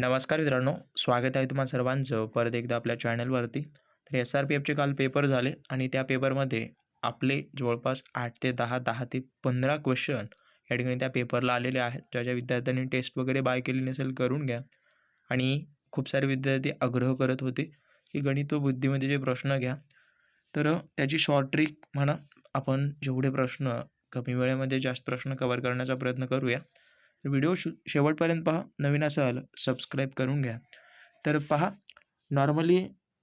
नमस्कार मित्रांनो स्वागत आहे तुम्हा सर्वांचं परत एकदा आपल्या चॅनलवरती. तर एस आर पी एफचे काल पेपर झाले आणि त्या पेपरमध्ये आपले जवळपास आठ ते दहा दहा ते पंधरा क्वेश्चन या ठिकाणी त्या पेपरला आलेले आहेत. ज्या ज्या विद्यार्थ्यांनी टेस्ट वगैरे बाय केली नसेल करून घ्या. आणि खूप सारे विद्यार्थी आग्रह करत होते की गणित व बुद्धीमध्येचे प्रश्न घ्या. तर त्याची शॉर्ट ट्रिक म्हणा आपण जेवढे प्रश्न कमी वेळेमध्ये जास्त प्रश्न कवर करण्याचा प्रयत्न करूया. तर व्हिडिओ शु शेवटपर्यंत पहा. नवीन असाल सबस्क्राईब करून घ्या. तर पहा नॉर्मली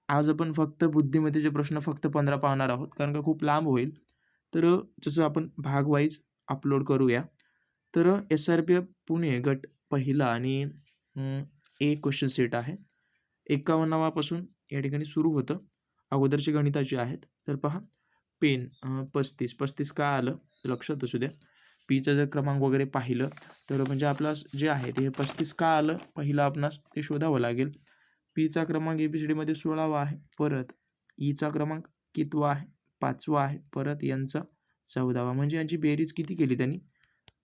आज आपण फक्त बुद्धिमत्तेचे प्रश्न फक्त पंधरा पाहणार आहोत कारण का खूप लांब होईल. तर जसं आपण भागवाईज अपलोड करूया. तर S R P F Pune गट पहिला आणि एक क्वेश्चन सेट आहे. एकावन्नावापासून या ठिकाणी सुरू होतं. अगोदरचे गणिताचे आहेत. तर पहा पेन पस्तीस. पस्तीस का आलं? लक्षात असू द्या. पीचं जर क्रमांक वगैरे पाहिलं तर म्हणजे आपला जे आहे ते पस्तीस का आलं पहिलं आपणास ते शोधावं लागेल. पीचा क्रमांक ए बी सी डीमध्ये सोळावा आहे परत e ईचा क्रमांक कितवा आहे पाचवा आहे परत यांचा चौदावा. म्हणजे यांची बेरीज किती केली त्यांनी?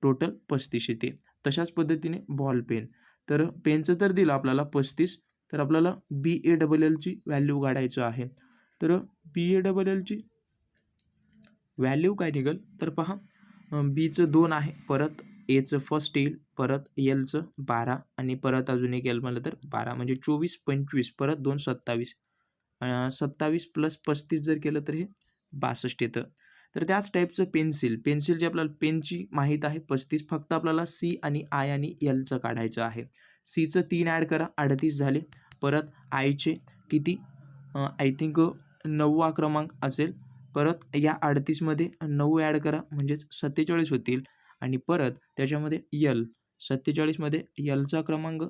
टोटल पस्तीस येते. तशाच पद्धतीने बॉल पेन तर पेनचं तर दिलं आपल्याला पस्तीस तर आपल्याला बी ए डबल एलची व्हॅल्यू काढायचं आहे. तर बी ए डबल एलची व्हॅल्यू काय निघेल? तर पहा बीचं दोन आहे. परत एचं फर्स्ट येईल परत एलचं बारा आणि परत अजून एक एल म्हणलं तर बारा. म्हणजे चोवीस पंचवीस परत दोन सत्तावीस. सत्तावीस प्लस पस्तीस जर केलं तर हे बासष्ट येतं. तर त्याच टाईपचं पेन्सिल पेन्सिल जे आपल्याला पेनची माहीत आहे पस्तीस फक्त आपल्याला सी आणि आय आणि एलचं काढायचं आहे. सीचं तीन ॲड करा अडतीस झाले. परत आयचे किती? आय थिंक नववा क्रमांक असेल. परत या अडतीसमध्ये नऊ ॲड करा म्हणजेच सत्तेचाळीस होतील. आणि परत त्याच्यामध्ये यल सत्तेचाळीसमध्ये यलचा क्रमांक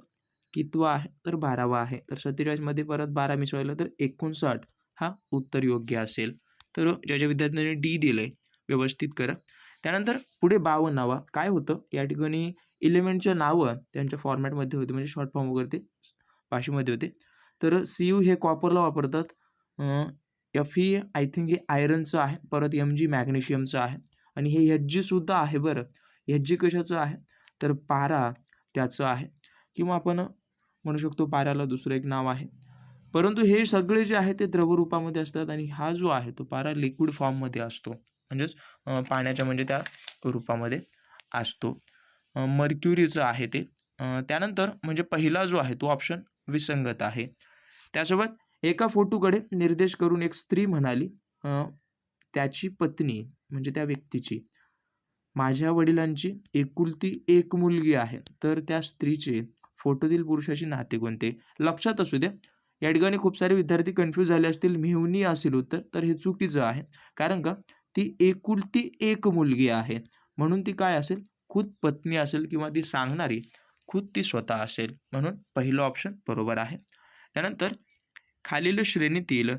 कितवा आहे? तर बारावा आहे. तर सत्तेचाळीसमध्ये परत बारा मिसळलं तर एकोणसाठ हा उत्तर योग्य असेल. तर ज्या ज्या विद्यार्थ्यांनी डी दिलं आहे व्यवस्थित करा. त्यानंतर पुढे बावन्नावा. काय होतं? या ठिकाणी इलेमेंटच्या नावं त्यांच्या फॉर्मॅटमध्ये होते म्हणजे शॉर्ट फॉर्म वगैरे ते भाषेमध्ये होते. तर सी यू हे कॉपरला वापरतात. एफ ई आय थिंक हे आयरनचं आहे. परत एम जी मॅग्नेशियमचं आहे. आणि हे एच जीसुद्धा आहे बरं. एच जी कशाचं आहे? तर पारा त्याचं आहे. किंवा आपण म्हणू शकतो पाऱ्याला दुसरं एक नाव आहे. परंतु हे सगळे जे आहे ते द्रवरूपामध्ये असतात आणि हा जो आहे तो पारा लिक्विड फॉर्ममध्ये असतो. म्हणजेच पाण्याच्या म्हणजे त्या रूपामध्ये असतो. मर्क्युरीचं आहे ते. त्यानंतर म्हणजे पहिला जो आहे तो ऑप्शन विसंगत आहे. त्यासोबत एका फोटोकडे निर्देश करून एक स्त्री म्हणाली त्याची पत्नी म्हणजे त्या व्यक्तीची माझ्या वडिलांची एकुलती एक मुलगी आहे तर त्या स्त्रीचे फोटोतील पुरुषाशी नाते कोणते? लक्षात असू द्या. या ठिकाणी खूप सारे विद्यार्थी कन्फ्यूज झाले असतील मिहुनी असेल उत्तर तर हे चुकीचं आहे. कारण का? ती एकुलती एक मुलगी आहे. म्हणून ती काय असेल? खुद पत्नी असेल किंवा ती सांगणारी खुद ती स्वतः असेल. म्हणून पहिलं ऑप्शन बरोबर आहे. त्यानंतर खालील श्रेणीतील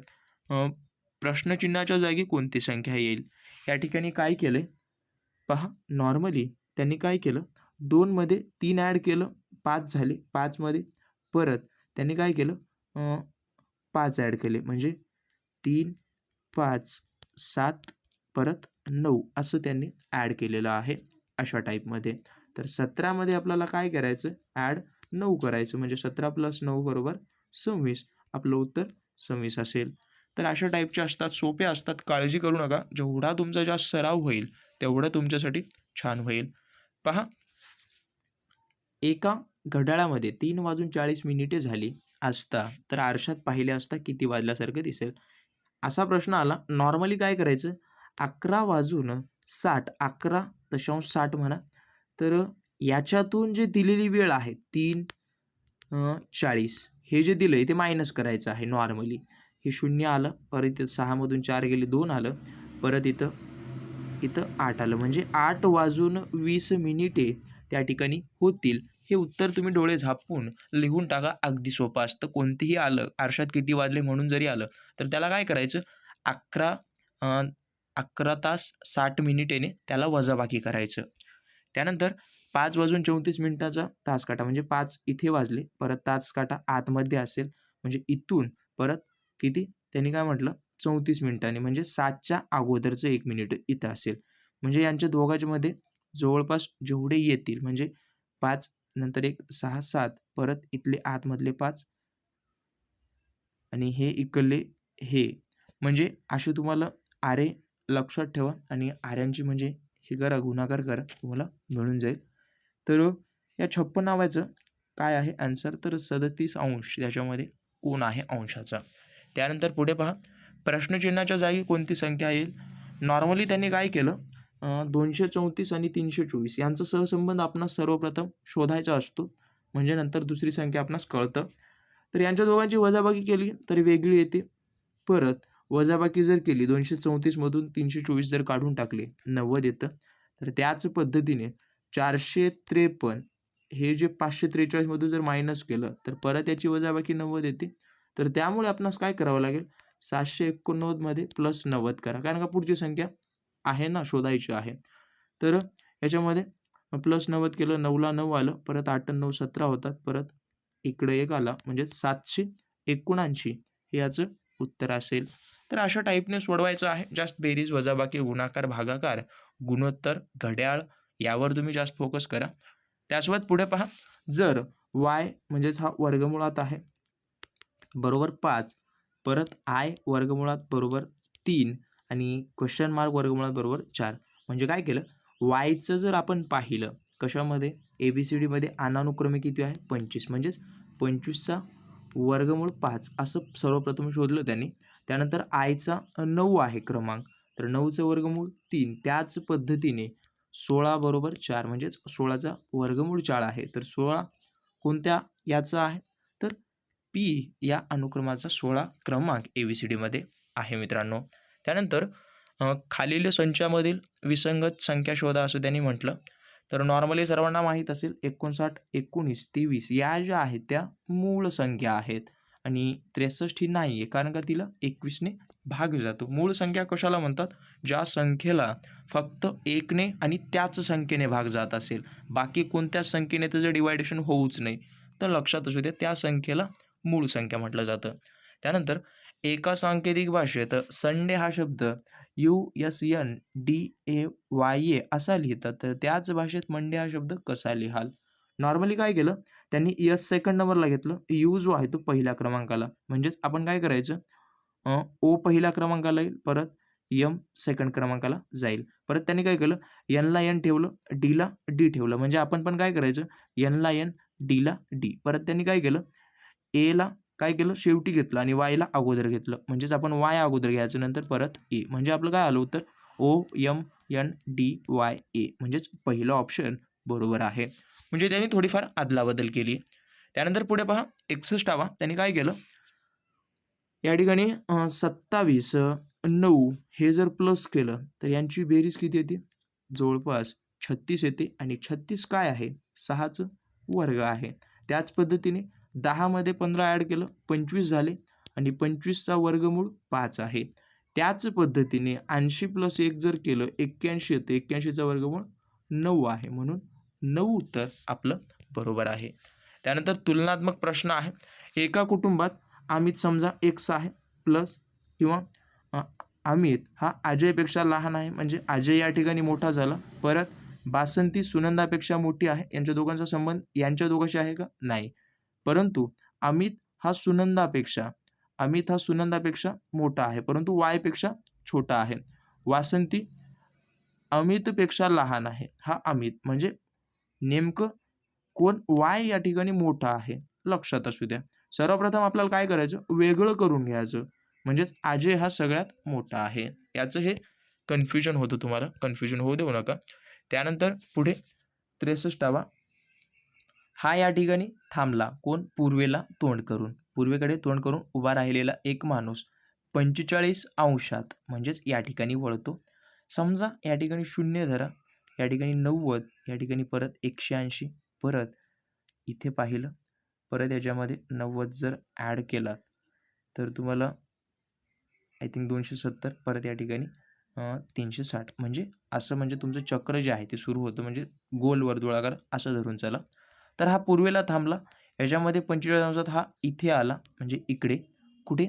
प्रश्नचिन्हाच्या जागी कोणती संख्या येईल? या ठिकाणी काय केलं आहे पहा नॉर्मली त्यांनी काय केलं? दोनमध्ये तीन ॲड केलं पाच झाले पाचमध्ये परत त्यांनी काय केलं? पाच ॲड केले. म्हणजे तीन पाच सात परत नऊ असं त्यांनी ॲड केलेलं आहे अशा टाईपमध्ये तर सतरामध्ये आपल्याला काय करायचं? ॲड नऊ करायचं. म्हणजे सतरा प्लस नऊ बरोबर सव्वीस. आपलं उत्तर सव्वीस असेल. तर अशा टाईपचे असतात सोपे असतात. काळजी करू नका. जेवढा तुमचा जास्त सराव होईल तेवढं तुमच्यासाठी छान होईल. पहा. एका घड्याळामध्ये तीन वाजून चाळीस मिनिटे झाली असता तर आरशात पाहिले असता किती वाजल्यासारखं दिसेल? असा प्रश्न आला. नॉर्मली काय करायचं? अकरा वाजून साठ अकरा दशांश साठ म्हणा. तर याच्यातून जे दिलेली वेळ आहे तीन चाळीस. हे जे दिलं आहे ते मायनस करायचं आहे नॉर्मली हे शून्य आलं परत इथं सहामधून चार गेले दोन आलं परत इथं इथं आठ आलं. म्हणजे आठ वाजून वीस मिनिटे त्या ठिकाणी होतील. हे उत्तर तुम्ही डोळे झापून लिहून टाका. अगदी सोपं असतं. कोणतेही आलं आरशात किती वाजले म्हणून जरी आलं तर त्याला काय करायचं? अकरा अकरा तास साठ मिनिटेने त्याला वजाबाकी करायचं. त्यानंतर पाच वाजून चौतीस मिनिटाचा तास काटा. म्हणजे पाच इथे वाजले परत तास काटा आतमध्ये असेल. म्हणजे इथून परत किती? त्यांनी काय म्हटलं? चौतीस मिनिटांनी. म्हणजे सातच्या अगोदरचं एक मिनिट इथं असेल. म्हणजे यांच्या दोघांच्यामध्ये जवळपास जेवढे येतील म्हणजे पाच नंतर एक सहा सात परत इथले आतमधले पाच. आणि हे इकडले हे. म्हणजे असे तुम्हाला आरे लक्षात ठेवा आणि आऱ्यांची म्हणजे हे करा गुणाकार करा. तुम्हाला मिळून जाईल. तर या छप्पन काय आहे? आन्सर तर सदतीस अंश त्याच्यामध्ये कोण आहे अंशाचा. त्यानंतर पुढे पहा. प्रश्नचिन्हाच्या जागी कोणती संख्या येईल? नॉर्मली त्यांनी काय केलं? दोनशे चौतीस आणि तीनशे चोवीस. यांचा सहसंबंध आपणास सर्वप्रथम शोधायचा असतो. म्हणजे नंतर दुसरी संख्या आपणास कळतं. तर यांच्या दोघांची वजाबाकी केली तर वेगळी येते. परत वजाबाकी जर केली दोनशे चौतीसमधून तीनशे चोवीस जर काढून टाकले नव्वद येतं. तर त्याच पद्धतीने चारशे त्रेपन्न. हे जे पाचशे त्रेचाळीसमधून जर मायनस केलं तर परत याची वजाबाकी नव्वद येते. तर त्यामुळे आपणास काय करावं लागेल? सातशे एकोणनव्वदमध्ये प्लस नव्वद करा. कारण का पुढची संख्या आहे ना शोधायची आहे. तर याच्यामध्ये प्लस नव्वद केलं नऊला नऊ आलं परत आठ नऊ सतरा होतात. परत इकडे एक आला म्हणजे सातशे एकोणऐंशी. हे याचं उत्तर असेल. तर अशा टाईपने सोडवायचं आहे. जास्त बेरीज वजाबाकी गुणाकार भागाकार गुणोत्तर घड्याळ यावर तुम्ही जास्त फोकस करा. त्यासोबत पुढे पहा जर वाय म्हणजेच हा वर्गमुळात आहे बरोबर पाच परत आय वर्गमुळात बरोबर तीन आणि क्वेश्चन मार्क वर्गमुळात बरोबर चार. म्हणजे काय केलं? वायचं जर आपण पाहिलं कशामध्ये? ए बी सी डीमध्ये अनानुक्रमे किती आहे? पंचवीस. म्हणजेच पंचवीसचा वर्गमूळ पाच असं सर्वप्रथम शोधलं त्यांनी. त्यानंतर आयचा नऊ आहे क्रमांक. तर नऊचं वर्गमूळ तीन. त्याच पद्धतीने सोळा बरोबर चार म्हणजेच सोळाचा वर्गमूळ चार आहे. तर सोळा कोणत्या याचा आहे? तर पी या अनुक्रमाचा सोळा क्रमांक ए बी सी डीमध्ये आहे मित्रांनो. त्यानंतर खालील संचामधील विसंगत संख्या शोधा असं त्यांनी म्हटलं. तर नॉर्मली सर्वांना माहीत असेल एकोणसाठ एकोणीस तेवीस या ज्या आहेत त्या मूळ संख्या आहेत. आणि त्रेसष्ट ही नाही आहे कारण का तिला एकवीसने भाग जातो मूळ संख्या कशाला म्हणतात? ज्या संख्येला फक्त एकने आणि त्याच संख्येने भाग जात असेल. बाकी कोणत्या संख्येने त्याचं डिवायडेशन होऊच नाही. तर लक्षात असू द्या त्या संख्येला मूळ संख्या म्हटलं जातं. त्यानंतर एका सांकेतिक भाषेत संडे हा शब्द U S N D A Y A असा लिहितात. तर त्याच भाषेत मंडे हा शब्द कसा लिहाल? नॉर्मली काय केलं? त्यांनी यस सेकंड नंबरला घेतलं. यू जो आहे तो पहिल्या क्रमांकाला. म्हणजेच आपण काय करायचं? ओ पहिल्या क्रमांकाला येईल परत यम सेकंड क्रमांकाला जाईल. परत त्यांनी काय केलं? यनला एन ठेवलं डीला डी ठेवलं. म्हणजे आपण पण काय करायचं? यनला एन डीला डी परत त्यांनी काय केलं? एला काय केलं? शेवटी घेतलं आणि वायला अगोदर घेतलं. म्हणजेच आपण वाय अगोदर घ्यायचं नंतर परत ए म्हणजे आपलं काय आलं उत्तर? O M N D Y A म्हणजेच पहिलं ऑप्शन बरोबर आहे. म्हणजे त्यांनी थोडीफार अदलाबदल केली. त्यानंतर पुढे पहा एकसष्टावा त्यांनी काय केलं? या ठिकाणी सत्तावीस नऊ हे जर प्लस केलं तर यांची बेरीज किती येते जवळपास छत्तीस येते आणि छत्तीस काय आहे? सहाचं वर्ग आहे. त्याच पद्धतीने दहामध्ये पंधरा ॲड केलं पंचवीस झाले. आणि पंचवीसचा वर्गमूळ पाच आहे. त्याच पद्धतीने ऐंशी प्लस एक जर केलं एक्क्याऐंशी येतं एक्क्याऐंशीचा वर्गमूळ नऊ आहे म्हणून नऊ उत्तर आपलं बरोबर आहे. त्यानंतर तुलनात्मक प्रश्न आहे. एका कुटुंबात अमित समजा एक्स आहे प्लस किंवा अमित हा अजयपेक्षा लहान आहे. म्हणजे अजय या ठिकाणी मोठा झाला. परत बासंती सुनंदापेक्षा मोठी आहे. यांच्या दोघांचा संबंध यांच्या दोघांशी आहे का? नाही. परंतु अमित हा सुनंदापेक्षा अमित हा सुनंदापेक्षा मोठा आहे. परंतु वायपेक्षा छोटा आहे. वासंती अमितपेक्षा लहान आहे. हा अमित. म्हणजे नेमकं कोण वाय या ठिकाणी मोठा आहे? लक्षात असू द्या. सर्वप्रथम आपल्याला काय करायचं? वेगळं करून घ्यायचं. म्हणजेच अजय हा सगळ्यात मोठा आहे. याचं हे कन्फ्युजन होतं तुम्हाला. कन्फ्युजन होऊ देऊ नका. त्यानंतर पुढे त्रेसष्टावा. हा या ठिकाणी थांबला. कोण? पूर्वेला तोंड करून. पूर्वेकडे तोंड करून उभा राहिलेला एक माणूस पंचेचाळीस अंशात म्हणजेच या ठिकाणी वळतो. समजा या ठिकाणी शून्य धरा. या ठिकाणी नव्वद. या ठिकाणी परत एकशे ऐंशी परत इथे पाहिलं परत याच्यामध्ये नव्वद जर ॲड केला तर तुम्हाला आय थिंक दोनशे सत्तर परत या ठिकाणी तीनशे साठ. म्हणजे असं म्हणजे तुमचं चक्र जे आहे ते सुरू होतं. म्हणजे गोल वर्तुळाकार असं धरून चला. तर हा पूर्वेला थांबला. याच्यामध्ये पंचेचाळीस अंशात हा इथे आला. म्हणजे इकडे. कुठे?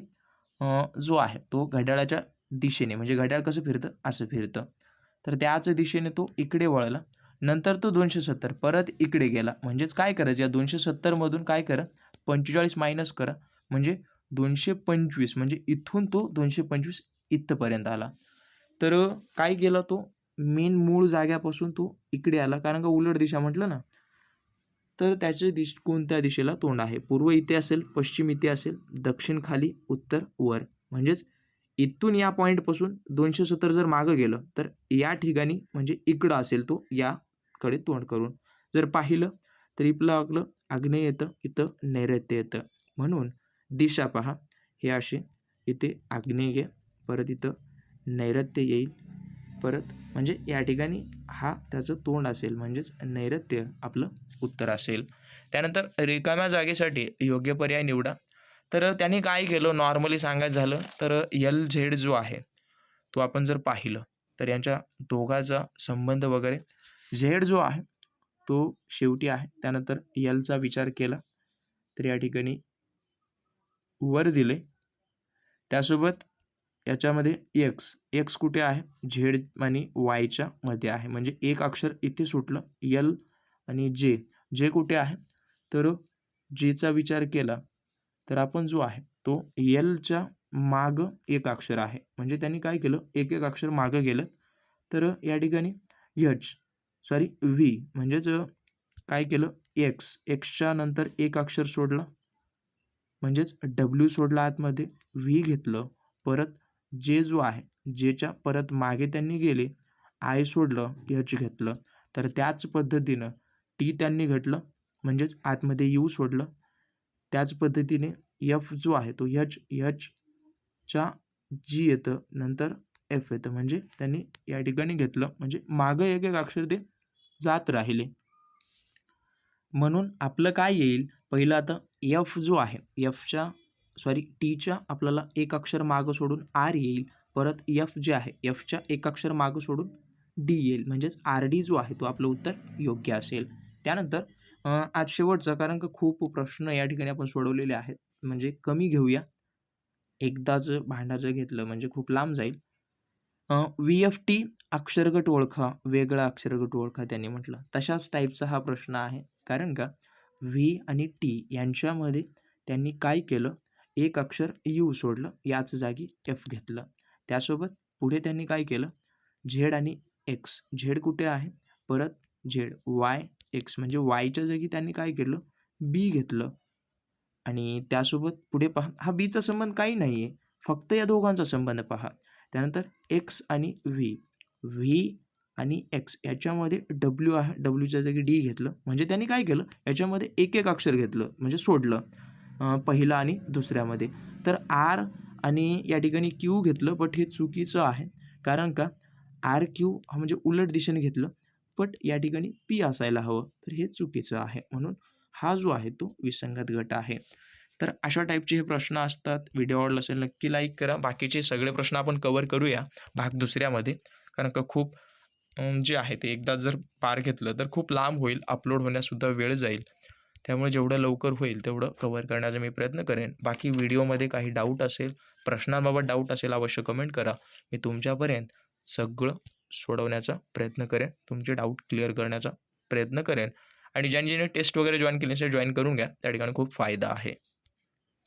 जो आहे तो घड्याळाच्या दिशेने. म्हणजे घड्याळ कसं फिरतं? असं फिरतं. तर त्याच दिशेने तो इकडे वळला. नंतर तो दोनशे सत्तर परत इकडे गेला. म्हणजेच काय करायचं? या दोनशे सत्तरमधून काय करा? पंचेचाळीस मायनस करा. म्हणजे दोनशे पंचवीस म्हणजे इथून तो दोनशे पंचवीस इथपर्यंत आला. तर काय केला तो? मेन मूळ जाग्यापासून तो इकडे आला. कारण का उलट दिशा म्हटलं ना? तर त्याचे दिश कोणत्या दिशेला तोंड आहे? पूर्व इथे असेल पश्चिम इथे असेल दक्षिण खाली उत्तर वर. म्हणजेच इथून या पॉईंटपासून दोनशे सत्तर जर मागं गेलं तर या ठिकाणी म्हणजे इकडं असेल तो या कडे तोंड करून जर पाहिलं तर इथलं आपलं आग्नेय येतं इथं नैऋत्य येतं. म्हणून दिशा पहा हे असे इथे आग्नेय परत इथं नैऋत्य येईल. परत म्हणजे या ठिकाणी हा त्याचं तोंड असेल म्हणजेच नैऋत्य आपलं उत्तर असेल. त्यानंतर रिकाम्या जागेसाठी योग्य पर्याय निवडा. तर त्यांनी काय केलं? नॉर्मली सांगायचं झालं तर एल झेड जो आहे तो आपण जर पाहिलं तर यांच्या दोघाचा संबंध वगैरे झेड जो आहे तो शेवटी आहे. त्यानंतर यलचा विचार केला तर या ठिकाणी वर दिले. त्यासोबत याच्यामध्ये एक्स एक्स कुठे आहे? झेड आणि वायच्या मध्ये आहे. म्हणजे एक अक्षर इथे सुटलं यल आणि जे जे कुठे आहे? तर जेचा विचार केला तर आपण जो आहे तो यलच्या माग एक अक्षर आहे. म्हणजे त्यांनी काय केलं? एक एक अक्षर मागं गेलं. तर या ठिकाणी यच सॉरी व्ही म्हणजेच काय केलं? एक्स एक्सच्या नंतर एक अक्षर सोडलं. म्हणजेच डब्ल्यू सोडला आतमध्ये. व्ही घेतलं. परत जे जो आहे जेच्या परत मागे त्यांनी गेले. आय सोडलं एच घेतलं. तर त्याच पद्धतीनं टी त्यांनी घेतलं म्हणजेच आतमध्ये यू सोडलं. त्याच पद्धतीने एफ जो आहे तो एच एचच्या जी येतं. नंतर एफ येतं. म्हणजे त्यांनी या ठिकाणी घेतलं. म्हणजे मागं एक एक अक्षर ते जात राहिले. म्हणून आपलं काय येईल? पहिलं आता एफ जो आहे एफच्या सॉरी टीच्या आपल्याला एक अक्षर मागं सोडून आर येईल. परत एफ जे आहे एफच्या एक अक्षर मागं सोडून डी येईल. म्हणजेच आर डी जो आहे तो आपलं उत्तर योग्य असेल. त्यानंतर आज शेवटचा कारण का खूप प्रश्न या ठिकाणी आपण सोडवलेले आहेत. म्हणजे कमी घेऊया. एकदाच भांडाचं घेतलं म्हणजे खूप लांब जाईल. व्ही एफ टी अक्षरगट ओळखा वेगळा अक्षरगट ओळखा त्यांनी म्हटलं. तशाच टाईपचा हा प्रश्न आहे. कारण का? व्ही आणि टी यांच्यामध्ये त्यांनी काय केलं? एक अक्षर यू सोडलं याच जागी एफ घेतलं. त्यासोबत पुढे त्यांनी काय केलं? झेड आणि एक्स झेड कुठे आहे? परत झेड वाय एक्स म्हणजे वायच्या जागी त्यांनी काय केलं? बी घेतलं. आणि त्यासोबत पुढे पहा हा बीचा संबंध काही नाही आहे फक्त या दोघांचा संबंध पहा. त्यानंतर एक्स आणि व्ही. व्ही आणि एक्स याच्यामध्ये डब्ल्यू आहे. डब्ल्यूच्या जागी डी घेतलं. म्हणजे त्यांनी काय केलं? याच्यामध्ये एक एक अक्षर घेतलं. म्हणजे सोडलं. पहिला आणि दुसऱ्यामध्ये. तर आर आणि या ठिकाणी क्यू घेतलं बट हे चुकीचं आहे. कारण का? आर क्यू हा म्हणजे उलट दिशेने घेतलं बट या ठिकाणी पी असायला हवं. तर हे चुकीचं आहे. म्हणून हा जो आहे तो विसंगत गट आहे. तर अशा टाईपचे हे प्रश्न असतात. व्हिडिओ आवडला असेल नक्की लाईक करा. बाकीचे सगळे प्रश्न आपण कवर करूया. भाग दुसऱ्यामध्ये. कारण का खूप जे आहे ते एकदा जर पार घेतलं तर खूप लांब होईल. अपलोड होण्यासुद्धा वेळ जाईल. त्यामुळे जेवढं लवकर होईल तेवढं कवर करण्याचा मी प्रयत्न करेन. बाकी व्हिडिओमध्ये काही डाऊट असेल प्रश्नांबाबत डाऊट असेल अवश्य कमेंट करा. मी तुमच्यापर्यंत सगळं सोडवण्याचा प्रयत्न करेन. तुमचे डाऊट क्लिअर करण्याचा प्रयत्न करेन. आणि ज्यांनी ज्यांनी टेस्ट वगैरे जॉईन केले असेल जॉईन करून घ्या. त्या ठिकाणी खूप फायदा आहे.